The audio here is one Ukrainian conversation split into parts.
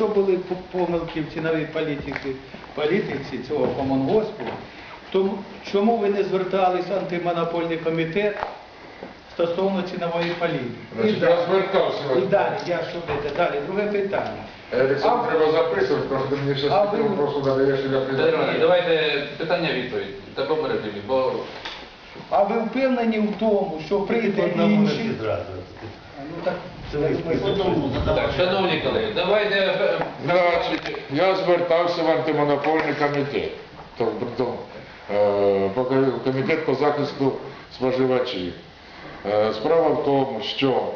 Якщо були помилки в ціновій політиці, політиці цього комунгоспу, то чому ви не звертались в антимонопольний комітет стосовно цінової політики? Значить, І я далі. звертався. І далі, я що буде? Далі, друге питання. Олександр, треба записувати, тому що ти мені А ви- такі вопроси задаєш, і я Іванович, давайте питання відповідь. Та попередили, бо А ви впевнені в тому, що прийде інший? Ну так, шановні колеги, давайте е, Значить, я звертався в антимонопольний комітет, тобто е, комітет по захисту споживачів. Е, Справа в тому, що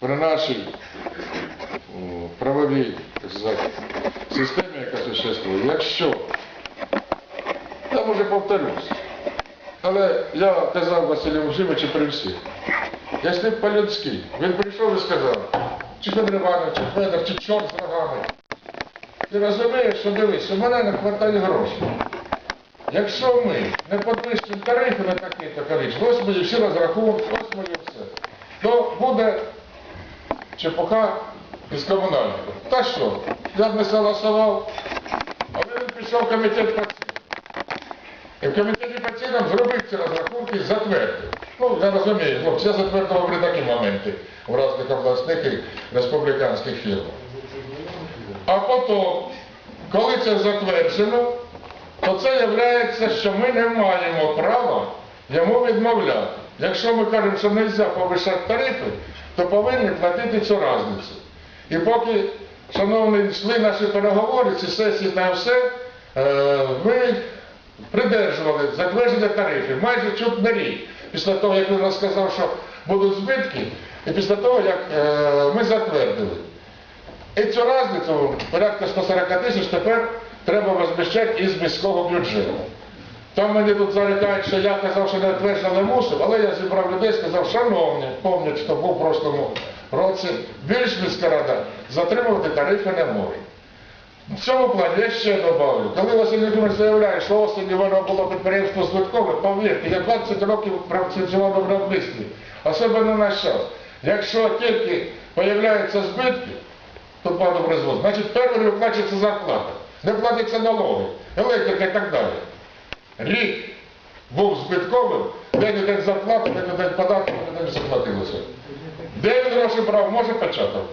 при нашій правовій сказати, системі, яка существує, якщо, я може повторюсь, але я казав Василю Мужимовичу при всіх, якщо б по-людськи, він прийшов і сказав, чи Іванович, чи Федор, чи чорт з рогами. Ти розумієш, що дивись, у мене не вистачає грошей. Якщо ми не підвищимо тарифи на такі-то количество, ось мої всі розрахунки, ось мої все, то буде чепуха із комунальників. Та що? Я б не согласував, але він пішов в комітет цінам. І в комітеті по цінам зробив ці розрахунки затвердив. Ну, я розумію, хлопці, я затвердив при такі моменти в різних обласних і республіканських фірмах. А потім, коли це затверджено, то це є, що ми не маємо права йому відмовляти. Якщо ми кажемо, що не можна повищати тарифи, то повинні платити цю різницю. І поки, шановні, йшли наші переговори, ці сесії та все, е, ми придержували затвердження тарифів майже чуть не рік. Після того, як він розказав, що будуть збитки, і після того, як е, ми затвердили. І цю різницю, порядка 140 тисяч, тепер треба возміщати із міського бюджету. Там мені тут зарікають, що я казав, що не тверджено не мусив, але я зібрав людей, сказав, шановні, пам'ятають, що був в прошлому році, більш міська рада затримувати тарифи не може. В цьому плані я ще добавлю. Коли Василь Володимирович заявляє, що осені воно було підприємство збиткове, повірте, я 20 років працював на виробництві, особливо на наш час. Якщо тільки появляються збитки, то пану производство, значить перший виплачується зарплата, не платяться налоги, електрика і так далі. Рік був збитковим, день у день зарплату, день у день податки, день не заплатилося. Де він гроші брав, може початок.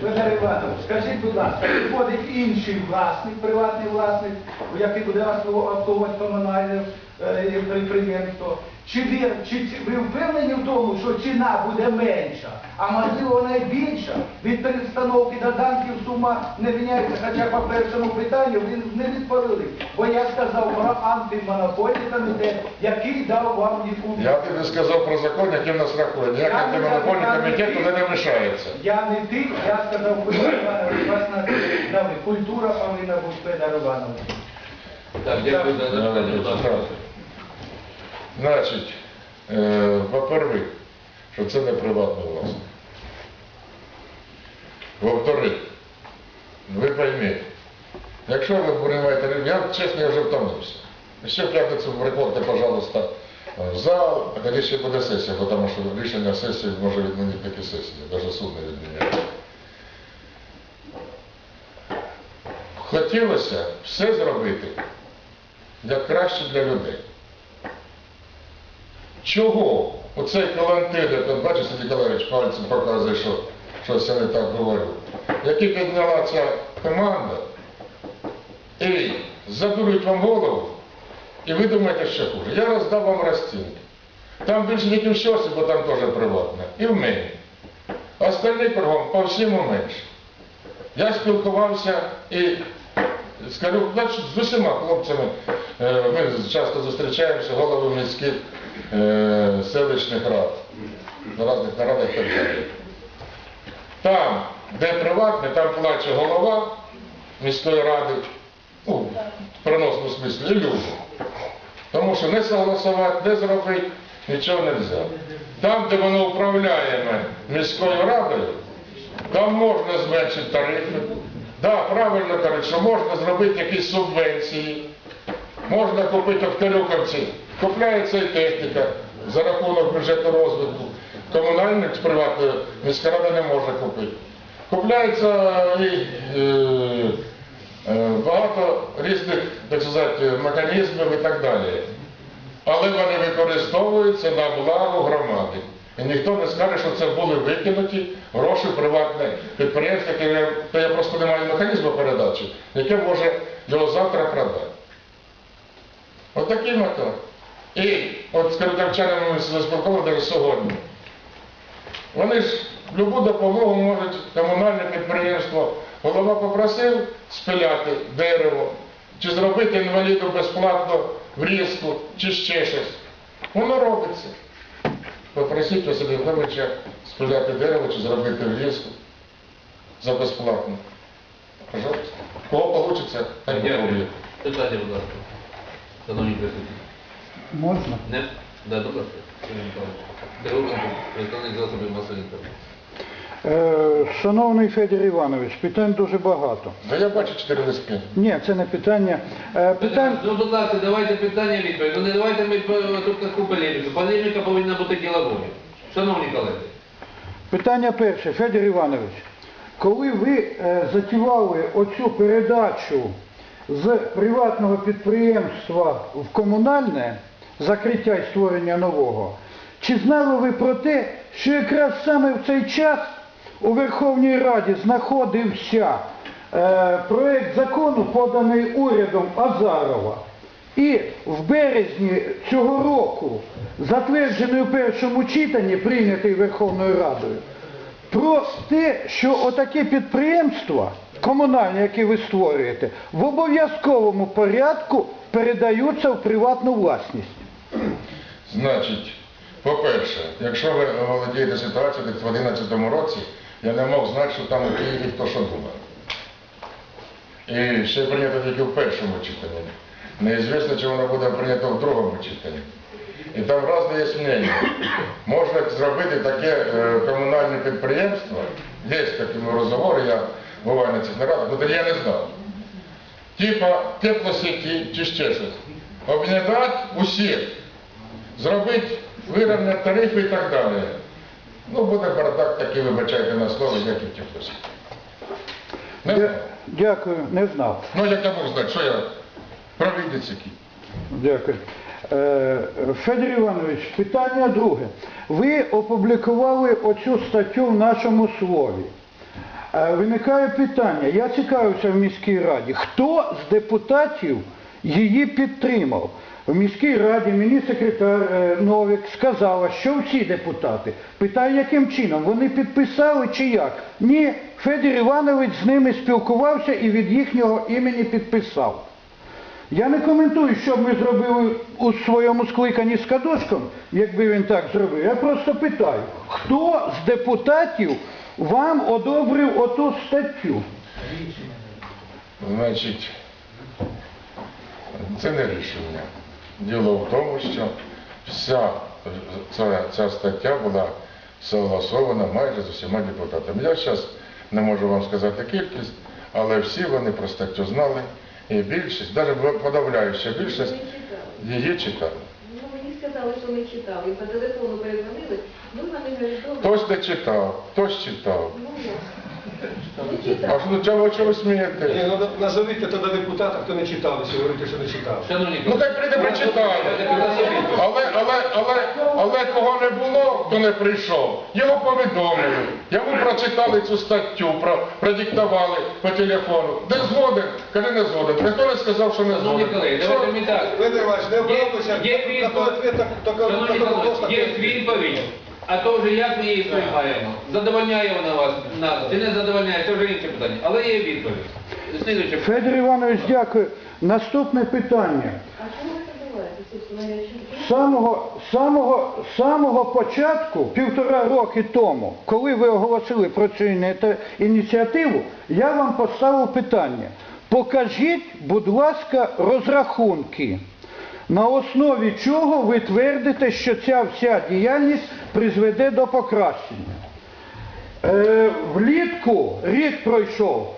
Федор Іванович, скажіть, будь ласка, приходить інший власник, приватний власник, який буде обслуговувати комунальне е, підприємство. Чи ви, чи ви впевнені в тому, що ціна буде менша, а можливо вона і більша? Від перестановки до данків сума не міняється, хоча по першому питанню він не відповіли. Бо я сказав про антимонопольний комітет, який дав вам відповідь. Я тобі сказав про закон, який в нас рахує. Не антимонопольний комітет туди не вмішається. Я не ти, я сказав ви. Культура повинна бути Федор так, дякую за запитання. Значить, е, по-перше, що це не приватна власність. Во-вторых, ви пойміть, якщо ви приймаєте, я чесно, я вже втомився. Ще п'ятницю приходьте, пожалуйста, в зал, а тоді ще буде сесія, тому що рішення сесії може відмінити такі сесії, навіть суд не відміняє. Хотілося все зробити як краще для людей. Чого? Оцей Калантин, от бачиш, Сергій Ніколаєвич пальцем показує, що щось я не так говорю. Які підняла ця команда, і задурюють вам голову, і ви думаєте, що хуже. Я роздав вам розцінки. Там більше тільки в щосі, бо там теж приватне. І в мені. Остальні кругом по всьому менше. Я спілкувався і скажу, з усіма хлопцями, е, ми часто зустрічаємося, голови міських е, селищних рад, на різних нарадах так далі. Там, де приватне, там плаче голова міської ради, ну, в переносному смислі, і люди. Тому що не согласувати, не зробити, нічого не взяти. Там, де воно управляємо міською радою, там можна зменшити тарифи. Да, правильно кажуть, що можна зробити якісь субвенції, можна купити в Кирюковці, купляється і техніка за рахунок бюджету розвитку. комунальник з приватної міська рада не може купити. Купляється і е, е, багато різних, так сказати, механізмів і так далі. Але вони використовуються на благо громади. І ніхто не скаже, що це були викинуті гроші приватне підприємство, яке то я просто не маю механізму передачі, яке може його завтра продати. От такий метод. І от з каратовчанами ми навіть сьогодні. Вони ж любу допомогу можуть комунальне підприємство. Голова попросив спиляти дерево, чи зробити інваліду безплатно врізку, чи ще щось. Воно робиться. Попросіть Василя Євгеновича спиляти дерево чи зробити врізку за безплатно. Пожалуйста. Кого вийде, так і. Питання, будь ласка. Шановні присутні. Можна? Не? Да, будь ласка. Сергій представник засобів масової інформації. Е, шановний Федір Іванович, питань дуже багато. Да я бачу чотири листки. Ні, це не питання. Е, питань... Ну, будь ласка, давайте питання відповідь. Ну не давайте ми тут таку полеміку. Полеміка повинна бути діловою. Шановні колеги. Питання перше, Федір Іванович. Коли ви е, затівали оцю передачу з приватного підприємства в комунальне, закриття і створення нового, чи знали ви про те, що якраз саме в цей час у Верховній Раді знаходився е, проект закону, поданий урядом Азарова, і в березні цього року, затверджений у першому читанні, прийнятий Верховною Радою, про те, що отакі підприємства, комунальні, які ви створюєте, в обов'язковому порядку передаються в приватну власність. Значить, по-перше, якщо ви володієте ситуацією, так в 2011 році я не мог знати, що там у Києві хто що думає. І ще прийнято тільки в першому читанні. Неізвісно, чи воно буде прийнято в другому читанні. І там різне є мнення. Можна зробити таке е, комунальне підприємство, є такі розговори, я буваю на цих нарадах, бо я не знав. Типа теплосеті чи ще щось. Об'єднати усіх зробити вирівняти тарифи і так далі. Ну, буде бардак такий, вибачайте на слово, як і Тіфлосі. Не знаю. Дякую, не знав. Ну, як я мог знати, що я провідець який. Дякую. Е, Федір Іванович, питання друге. Ви опублікували оцю статтю в нашому слові. Е, Виникає питання, я цікавився в міській раді, хто з депутатів її підтримав? В міській раді мені секретар е, сказала, що всі депутати. Питаю, яким чином? Вони підписали чи як? Ні, Федір Іванович з ними спілкувався і від їхнього імені підписав. Я не коментую, що б ви зробили у своєму скликанні з Кадошком, якби він так зробив. Я просто питаю, хто з депутатів вам одобрив оту статтю? Значить, це не рішення. Діло в тому, що вся ця, ця стаття була согласована майже з усіма депутатами. Я зараз не можу вам сказати кількість, але всі вони про статтю знали. І більшість, навіть подавляюча більшість, її читали. Ну, мені сказали, що не читали. По телефону перезвонили. Ну, вони добре. Хтось не читав, хтось читав. Ну. Не А що чого, чого ви Ні, смієте? ну назовіть тоді депутата, хто не читав, якщо говорите, що не читав. Шановні Ну колеги. так прийде прочитає. Але, але, але, але кого не було, хто не прийшов, його повідомили. Йому прочитали цю статтю, про, продиктували по телефону. Де згоден, коли не згоден. Ніхто не сказав, що не Шановні згоден. колеги, Що? давайте ми так. Федір Іванович, не обрадуйся, Є такий відповідь. ответ, так- так- Шановні колеги, є відповідь. А то вже як ми її приймаємо? Задовольняє вона вас нас чи не задовольняє, це вже інше питання. Але є відповідь. Слідуюче. Федір Іванович, дякую. Наступне питання. А чому ви так думаєте, собственно, я чому? З Самого, самого, самого початку, півтора роки тому, коли ви оголосили про цю ініціативу, я вам поставив питання. Покажіть, будь ласка, розрахунки, на основі чого ви твердите, що ця вся діяльність призведе до покращення. Е, влітку рік пройшов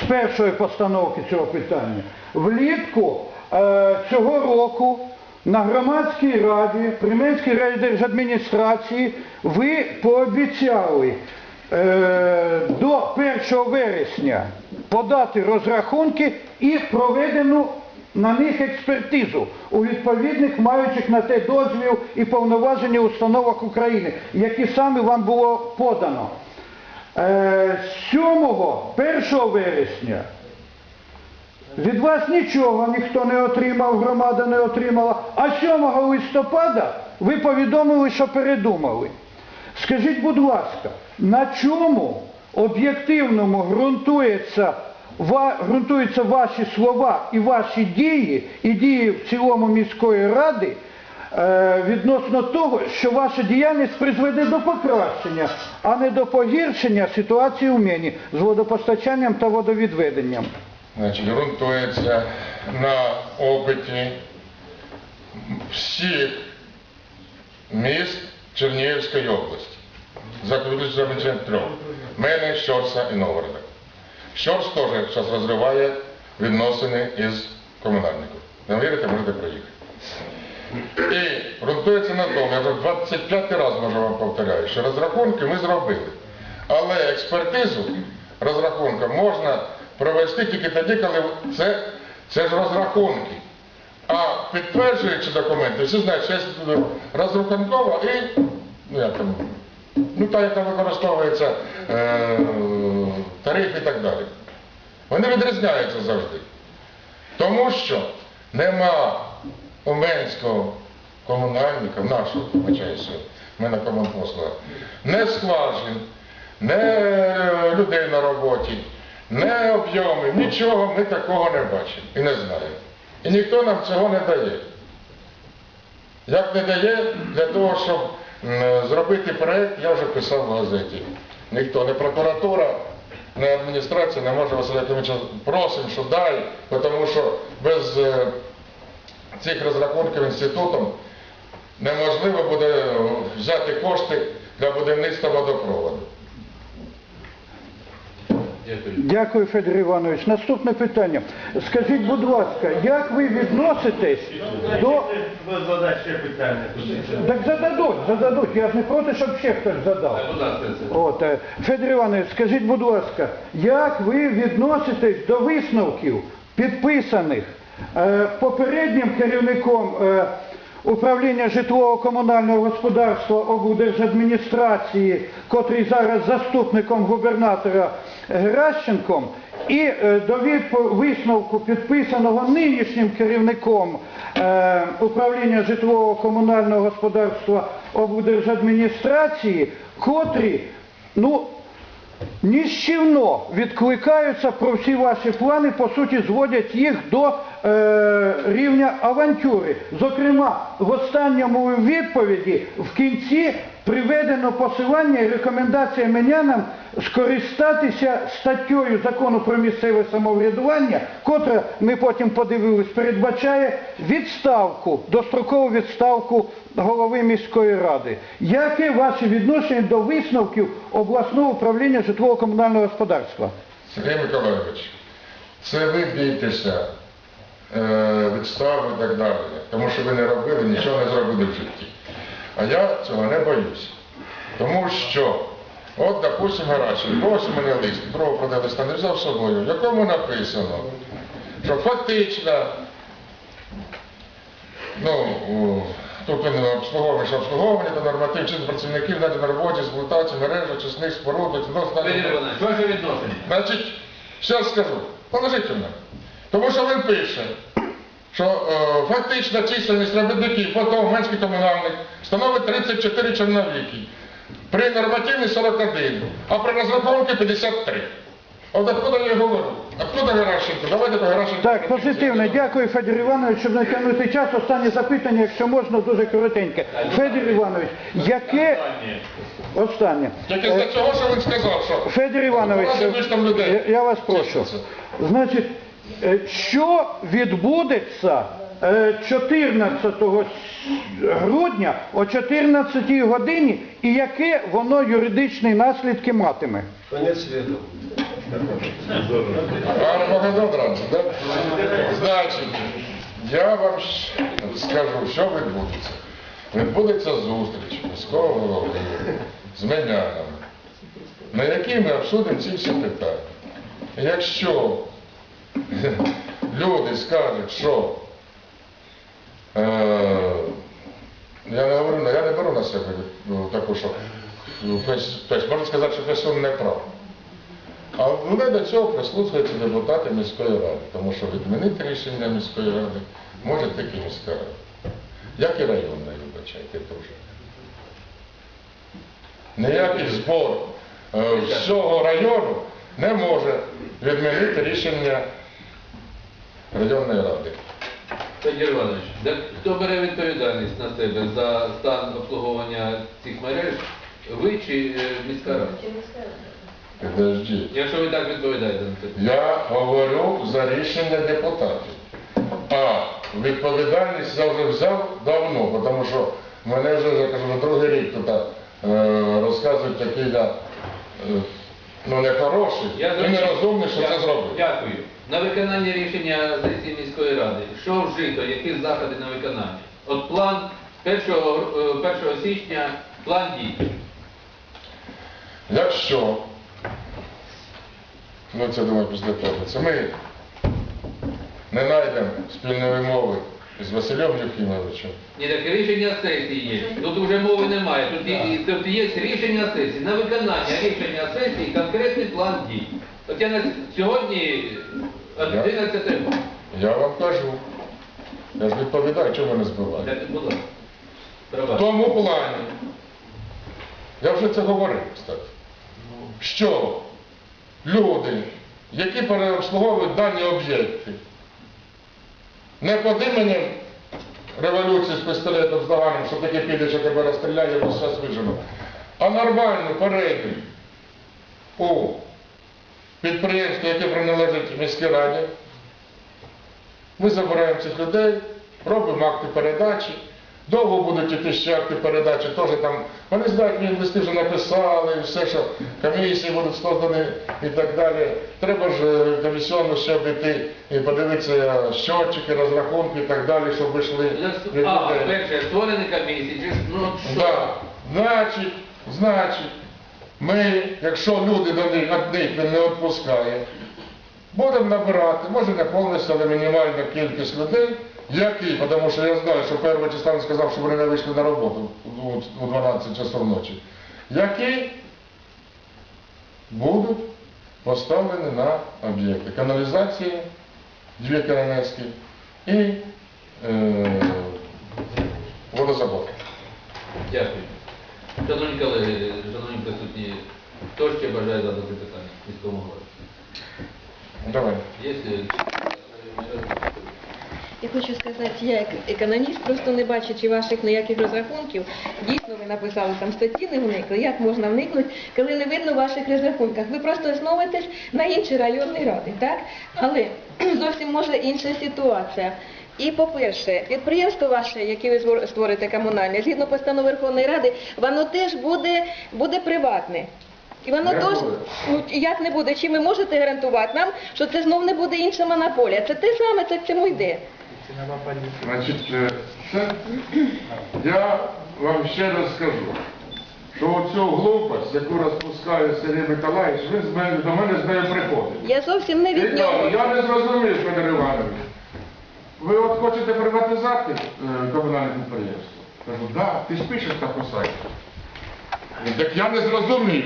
з першої постановки цього питання. Влітку е, цього року на громадській раді Примінської райдержадміністрації ви пообіцяли е, до 1 вересня подати розрахунки і проведену на них експертизу у відповідних маючих на те дозвіл і повноваження установах України, які саме вам було подано. Е, 7 1 вересня від вас нічого ніхто не отримав, громада не отримала. А 7 листопада ви повідомили, що передумали. Скажіть, будь ласка, на чому об'єктивному ґрунтується, ґрунтуються ваші слова і ваші дії, і дії в цілому міської ради е, відносно того, що ваша діяльність призведе до покращення, а не до погіршення ситуації у мені з водопостачанням та водовідведенням? Значить, ґрунтується на опиті всіх міст Чернігівської області. За виключенням трьох. Мене, Щорса і Новгорода. Щорс теж зараз розриває відносини із комунальником. Не вірите, можете проїхати. І ґрунтується на тому, я вже 25 раз може вам повторяю, що розрахунки ми зробили. Але експертизу розрахунка можна провести тільки тоді, коли це, це ж розрахунки. А підтверджуючи документи, всі знають, що є розрахункова і ну як там, ну та, яка використовується е, тариф і так далі. Вони відрізняються завжди. Тому що нема у Менського комунальника, нашого, вибачаюся, ми на комунпослугах, не скважин, не людей на роботі, не об'єми, нічого ми такого не бачимо і не знаємо. І ніхто нам цього не дає. Як не дає, для того, щоб зробити проєкт, я вже писав в газеті. Ніхто, не прокуратура, не адміністрація не може Василя Якимовича просимо, що дай, тому що без е, цих розрахунків інститутом неможливо буде взяти кошти для будівництва водопроводу. Дякую. Федір Іванович. Наступне питання. Скажіть, будь ласка, як ви відноситесь до... Задай ще питання. Так зададуть, зададуть. Я ж не проти, щоб ще хтось задав. От, е, Федір Іванович, скажіть, будь ласка, як ви відноситесь до висновків, підписаних е, попереднім керівником е, управління житлово-комунального господарства облдержадміністрації, котрий зараз заступником губернатора Геращенком, і е, до висновку, підписаного нинішнім керівником е, управління житлово-комунального господарства облдержадміністрації, котрі, ну, Ніщівно відкликаються про всі ваші плани, по суті, зводять їх до е, рівня авантюри. Зокрема, в останньому відповіді в кінці приведено посилання і рекомендація менянам скористатися статтєю закону про місцеве самоврядування, котра, ми потім подивились, передбачає відставку, дострокову відставку голови міської ради. Яке ваше відношення до висновків обласного управління житлово-комунального господарства? Сергій Миколайович, це ви бійтеся е, відстави і так далі, тому що ви не робили, нічого не зробили в житті. А я цього не боюся. Тому що, от, допустим, Гарачев, ось у мене лист, другого продай листа не взяв з собою, в якому написано, що фактично, ну, тут він обслуговування, що обслуговування та норматив чисто працівників наді на роботі, експлуатації, мережі, очисних споруд, Іванович. Значить, ще скажу, положительно. Тому що він пише, що е, фактична чисельність робітників ПОТО Менський комунальник становить 34 чорновіки. При нормативній 41, а при розрахунку 53. От откуда я говорю? Откуда Геращенко? Давайте по Геращенко. Так, позитивно. Дякую, Федір Іванович, щоб не тягнути час. Останнє запитання, якщо можна, дуже коротеньке. Федір Іванович, яке... Останнє. Тільки Е, з-за цього, що він сказав, що Федір Іванович, я, вас прошу. Значить, е, що відбудеться е, 14 грудня о 14 годині і яке воно юридичні наслідки матиме? Конець світу. Да? Значить, Я вам скажу, що відбудеться. Відбудеться зустріч міського голови з менянами, на якій ми обсудимо ці всі питання. Якщо люди скажуть, що е, я не говорю, я не беру на себе ну, таку, що хтось- може сказати, що хтось не прав. А вони до цього прислухаються депутати міської ради, тому що відмінити рішення міської ради може тільки міська рада. Як і районна, вибачайте, теж. Ніякий збор е, всього району не може відмінити рішення районної ради. Федір Іванович, хто бере відповідальність на себе за стан обслуговування цих мереж? Ви чи е, міська рада? Чи? Підождіть. Якщо ви так відповідаєте на це. Я говорю за рішення депутатів. А відповідальність я вже взяв давно, тому що мене вже я кажу, вже другий рік тут е, розказують, який я е, ну, не хороший і зрозумів. нерозумний, що це зробив. Дякую. На виконання рішення сесії міської ради. Що вжито, які заходи на виконання? От план 1, е, 1 січня, план дій. Якщо, ну це думаю після того, це ми не знайдемо спільної мови з Василем Юхімовичем, Ні, так рішення сесії є. Тут вже мови немає. Тут, є, тут є рішення сесії. На виконання рішення сесії конкретний план дій. От я на сьогодні 11 тема. я вам кажу. Я ж відповідаю, чому не будь ласка. В тому плані, я вже це говорив, кстати, що люди, які переобслуговують дані об'єкти, не під іменем революції з пістолетом з доганом, що таке піде, що тебе розстріляє, бо все вижено, а нормально перейдуть у підприємство, яке приналежить міській раді, ми забираємо цих людей, робимо акти передачі. Довго будуть іти ще акти передачі, теж там, вони знають, мені листи вже написали, і все, що комісії будуть складені і так далі. Треба ж е, комісіону ще обійти і подивитися щотчики, розрахунки і так далі, щоб вийшли А, перше, створені комісії, ну що? Да. Значить, значить, ми, якщо люди до них від них він не відпускає, будемо набирати, може не повністю, але мінімальна кількість людей, які, тому що я знаю, що перший числа він сказав, що вони не вийшли на роботу у- у 12 часов ночі, які будуть поставлені на об'єкти каналізації, дві КНСки і е, водозабор. Дякую. Шановні колеги, шановні присутні, хто ще бажає задати питання міському голові? Давай. Є? Я хочу сказати, я як економіст, просто не бачачи ваших ніяких розрахунків, дійсно ви написали там статті не вникли, як можна вникнути, коли не видно ваших розрахунках. Ви просто основуєтесь на інші районні ради, так? Але зовсім може інша ситуація. І по-перше, підприємство ваше, яке ви створите комунальне, згідно постанови Верховної Ради, воно теж буде, буде приватне. І воно теж, ну, як не буде, чи ви можете гарантувати нам, що це знов не буде інша монополія? Це те саме, це к цьому йде. Значить, е, це, я вам ще раз скажу, що оцю глупость, яку розпускає Сергій Миколаївич, ви з мене, до мене з нею приходите. Я зовсім не від І нього. Я не зрозумів, Федор Іванович. Ви от хочете приватизати е, комунальне підприємство? Кажу, да, ти ж пишеш так у сайті. Він, Так я не зрозумів.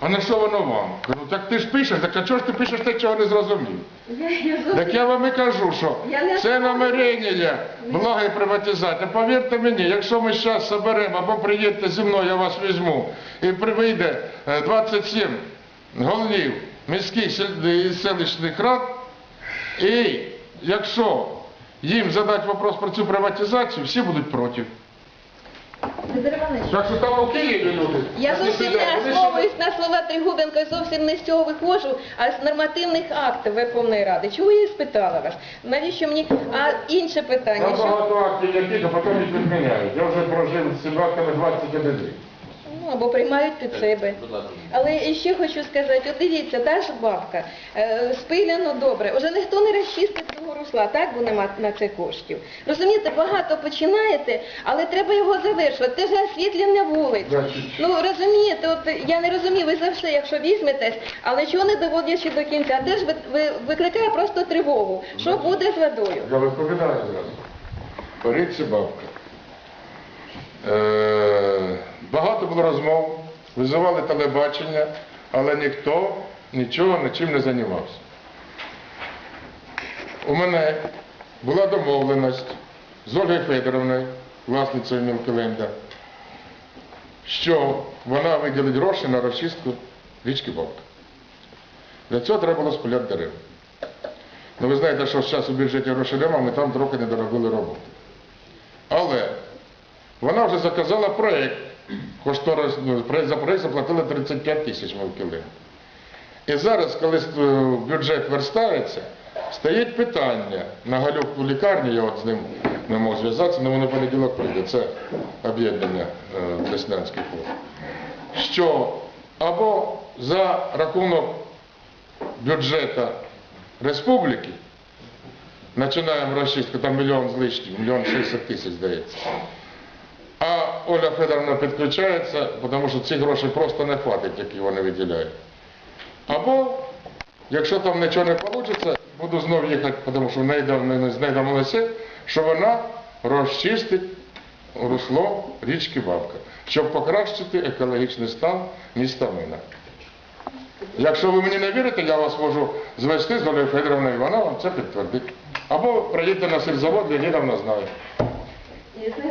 А на що воно вам? Кажу, так ти ж пишеш, так а чого ж ти пишеш те, чого не зрозумів? Так я вам і кажу, що це намерення благої приватизації. Повірте мені, якщо ми зараз соберемо або приїдете зі мною, я вас візьму, і прийде е, 27 голів міських і селищних рад, і якщо їм задати вопрос про цю приватизацію, всі будуть проти. Іванович, Так що там у Києві люди. Я зовсім не основуюсь на слова Тригубенко, і зовсім не з цього виходжу, а з нормативних актів Верховної Ради. Чого я і спитала вас? Навіщо мені? А інше питання. Там Що... багато актів яких, а потім їх відміняють. Я вже прожив з цими актами 21 рік. Ну, або приймають під себе. Але і ще хочу сказати, от дивіться, та ж бабка, е, спиляно добре, вже ніхто не розчистить того русла, так, бо нема на це коштів. Розумієте, багато починаєте, але треба його завершувати. Те ж освітлення вулиць. Ну розумієте, от я не розумію, ви за все, якщо візьметесь, але чого не доводячи до кінця, де ж ви, ви викликає просто тривогу. Що буде з водою? Я відповідаю зразу. Поріться бабка. Е, багато було розмов, визивали телебачення, але ніхто нічого нічим не займався. У мене була домовленість з Ольгою Федоровною, власницею Мілкеленда, що вона виділить гроші на розчистку річки Бабка. Для цього треба було спиляти дерева. Ну ви знаєте, що зараз у бюджеті грошей нема, ми там трохи не доробили роботу. Але вона вже заказала проєкт, кошторис, ну, за проєкт заплатили 35 тисяч мовкілин. І зараз, коли е, бюджет верстається, стоїть питання на Галюк лікарні, я от з ним не можу зв'язатися, але воно понеділок прийде, це об'єднання Деснянських вод. Що або за рахунок бюджету республіки, починаємо розчистку, там мільйон з лишнім, мільйон 60 тисяч здається. Оля Федоровна підключається, тому що ці гроші просто не хватить, які вони виділяють. Або, якщо там нічого не вийде, буду знов їхати, тому що в неї дав- знайдемо що вона розчистить русло річки Бабка, щоб покращити екологічний стан міста Мина. Якщо ви мені не вірите, я вас можу звести з Олею Федоровною, вона вам це підтвердить. Або приїдьте на сільзавод, Леоніда вона знає.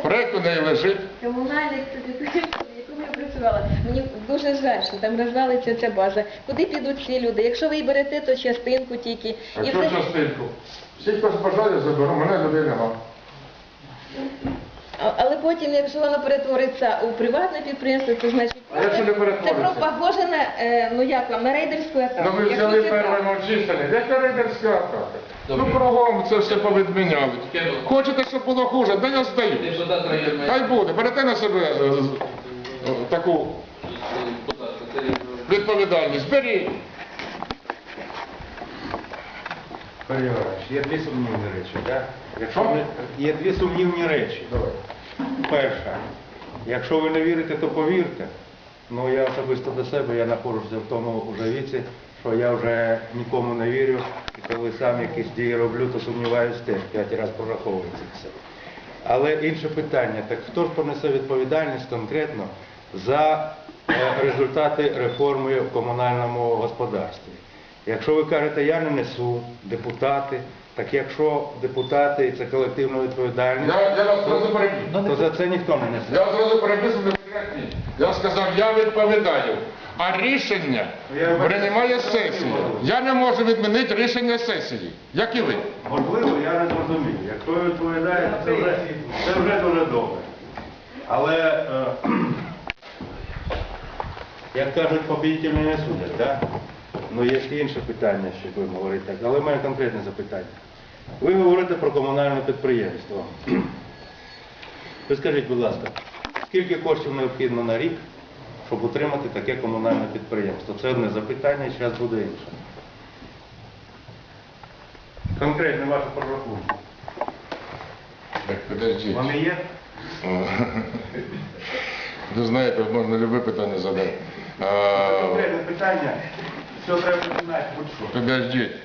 Проєкт у неї лежить. Підприємств, в якому я працювала, мені дуже жаль, що там розвалиться ця база. Куди підуть ці люди? Якщо ви берете, то частинку тільки. А що частинку? Всі, хто бажає, заберу, мене людей нема. А- Але потім, якщо воно перетвориться у приватне підприємство, то значить А якщо не це перетвориться? про похоже на е, ну як вам на рейдерську атаку. Ну ви Якщо взяли це так. очистили. Яка рейдерська атака? Ну кругом це все повідміняли. Хочете, щоб було хуже? Да я здаю. Хай буде, берете на себе е, е, таку відповідальність. Беріть. Сергій Іванович, є дві сумнівні речі, так? Якщо Що? Є дві сумнівні речі. Давай. Перша, якщо ви не вірите, то повірте. Ну я особисто до себе, я знаходжуся в тому вже віці, що я вже нікому не вірю, і коли сам якісь дії роблю, то сумніваюсь теж, п'ять разів прораховую це все. Але інше питання, так хто ж понесе відповідальність конкретно за е, результати реформи в комунальному господарстві? Якщо ви кажете, я не несу, депутати, так якщо депутати і це колективна відповідальність, Я, я вас зразу то за це ніхто не несе. Я зразу відповідати. Я сказав, я відповідаю. А рішення Ну, приймає сесія. Я не можу відмінити рішення сесії, як і ви. Можливо, я не зрозумів. Якщо ви відповідаєте, це вже, це вже дуже добре. Але, е, як кажуть, побідітелі не судять, так? Ну, є ще інше питання, що будемо говорити так. Але в мене конкретне запитання. Ви говорите про комунальне підприємство. Ви скажіть, будь ласка, скільки коштів необхідно на рік, щоб утримати таке комунальне підприємство? Це одне запитання, і зараз буде інше. Конкретно ваше прорахунки. Так, подождіть. Вони є? Ви знаєте, можна любе питання задати. Це конкретне питання. Все треба починати, будь-що. Подождіть.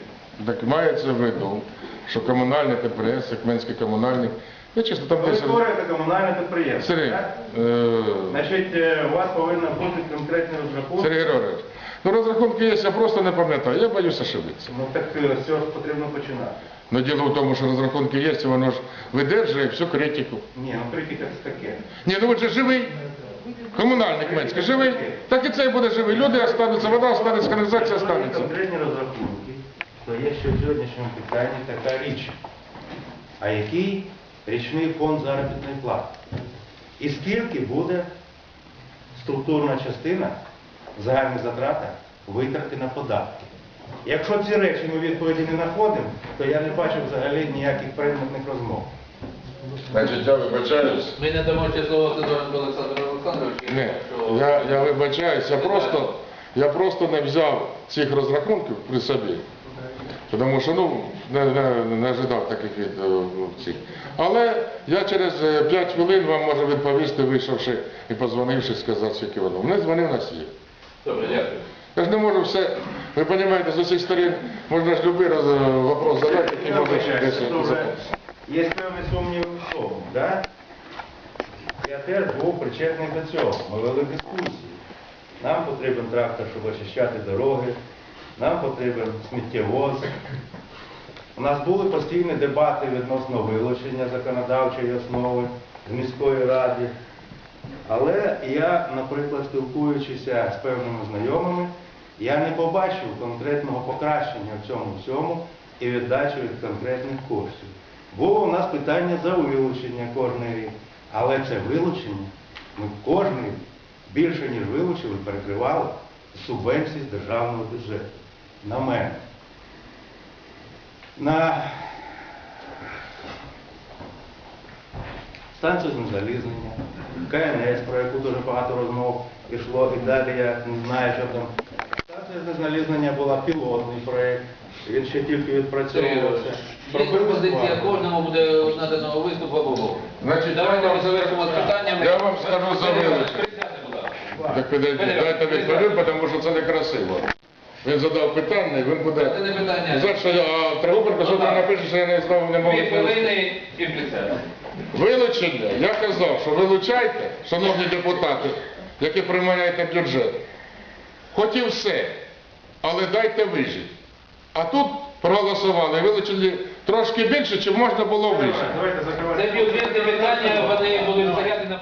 Так мається в виду, що комунальне підприємство, Кменський комунальник, я чесно, там Ви десь... створюєте комунальне підприємство. Сергій, так? е, Значить, е, у вас повинна бути конкретний розрахунок. Сергій Григорович, ну розрахунки є, я просто не пам'ятаю, я боюсь ошибитися. Ну так е, з цього ж потрібно починати. Но діло в тому, що розрахунки є, і воно ж видержує всю критику. Ні, ну критика це таке. Ні, ну от же живий. Комунальник Кменський живий, так і цей буде живий. Люди остануться, вода останеться, каналізація Якщо останеться. конкретні розрахунки, то є ще в сьогоднішньому питанні така річ. А який річний фонд заробітної плати? І скільки буде структурна частина загальних затратах витрати на податки? Якщо ці речі ми відповіді не знаходимо, то я не бачу взагалі ніяких предметних розмов. Значить, я вибачаюсь. Ми не дамо ще слово Сидоренко Олександру Олександровичу. Ні, що- я, я вибачаюсь, я просто, я просто не взяв цих розрахунків при собі. Тому що ну, не, не, не ожидав таких від е, цих. Але я через 5 хвилин вам можу відповісти, вийшовши і позвонивши, сказати, скільки воно. Мене дзвонив на сіє. Добре, дякую. Я ж не можу все, ви розумієте, з усіх сторін можна ж будь-який роз, вопрос задати, який вибачаюся, десь запитати. Є певні сумніви в тому, да? Я теж був причетний до цього. Ми вели дискусії. Нам потрібен трактор, щоб очищати дороги, нам потрібен сміттєвоз. У нас були постійні дебати відносно вилучення законодавчої основи з міської ради. Але я, наприклад, спілкуючися з певними знайомими, я не побачив конкретного покращення в цьому всьому і віддачу від конкретних коштів. Було у нас питання за вилучення кожний рік, але це вилучення ми кожний більше, ніж вилучили, перекривали з субвенцій з державного бюджету. На мене. На станцію знезалізнення, КНС, про яку дуже багато розмов пішло, і далі я не знаю, що там. Станція знезалізнення була пілотний проєкт, він ще тільки відпрацьовувався. Пропозиція кожному буде надано виступ або. Значить, давайте ми завершимо з питаннями. я вам скажу за вилучення. Так підійдіть, дайте відповідь, тому що це некрасиво. Він задав питання, і він буде... Це не питання. За що я, а що там напише, що я не знову не можу... Дві хвилини і присядьте. Вилучення, я казав, що вилучайте, шановні депутати, які приймаєте бюджет. Хотів все, але дайте вижити. А тут проголосували, вилучили трошки більше, чим можна було вижити. Це бюджетне питання, вони будуть стояти на.